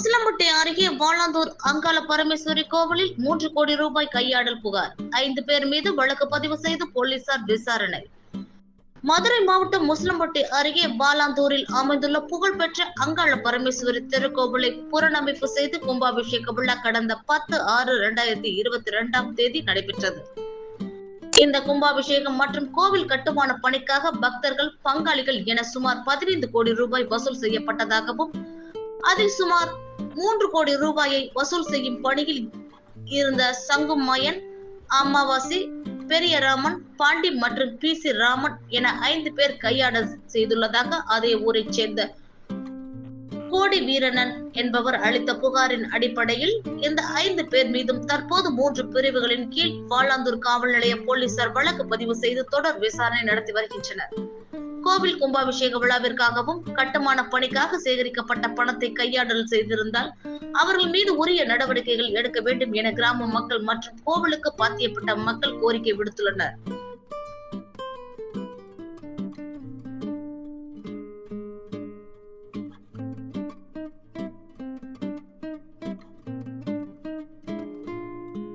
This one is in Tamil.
அருகே வாளாந்தூர் அங்காள பரமேஸ்வரி கோவிலில் மூன்று கோடி ரூபாய் கையாடல் புகார். ஐந்து பேர் மீது வழக்கு பதிவு செய்து போலீசார் விசாரணை. மதுரை மாவட்டம் முஸ்லம்பட்டி அருகே பாலாந்தூரில் அமைந்துள்ள புகழ்பெற்ற அங்காள பரமேஸ்வரி திருக்கோவிலை புறநமைப்பு செய்து கும்பாபிஷேக விழா கடந்த பத்து ஆறு இரண்டாயிரத்தி இருபத்தி இரண்டாம் தேதி நடைபெற்றது. இந்த கும்பாபிஷேகம் மற்றும் கோவில் கட்டுமான பணிக்காக பக்தர்கள் பங்காளிகள் என சுமார் பதினைந்து கோடி ரூபாய் வசூல் செய்யப்பட்டதாகவும் அதில் சுமார் மூன்று கோடி ரூபாயை வசூல் செய்யும் பணியில் இருந்த சங்கும் மயன் அமாவாசி பெரியராமன் பாண்டி மற்றும் பி சி ராமன் என ஐந்து பேர் கையாட செய்துள்ளதாக அதே ஊரைச் சேர்ந்த கோடி வீரனன் என்பவர் அளித்த புகாரின் அடிப்படையில் இந்த ஐந்து பேர் மீதும் தற்போது மூன்று பிரிவுகளின் கீழ் வாளாந்தூர் காவல் நிலைய போலீசார் வழக்கு பதிவு செய்து தொடர் விசாரணை நடத்தி வருகின்றனர். கோவில் கும்பாபிஷேக விழாவிற்காகவும் கட்டுமான பணிக்காக சேகரிக்கப்பட்ட பணத்தை கையாடல் செய்திருந்தால் அவர்கள் மீது உரிய நடவடிக்கைகள் எடுக்க வேண்டும் என கிராம மக்கள் மற்றும் கோவிலுக்கு பாத்தியப்பட்ட மக்கள் கோரிக்கை விடுத்துள்ளனர்.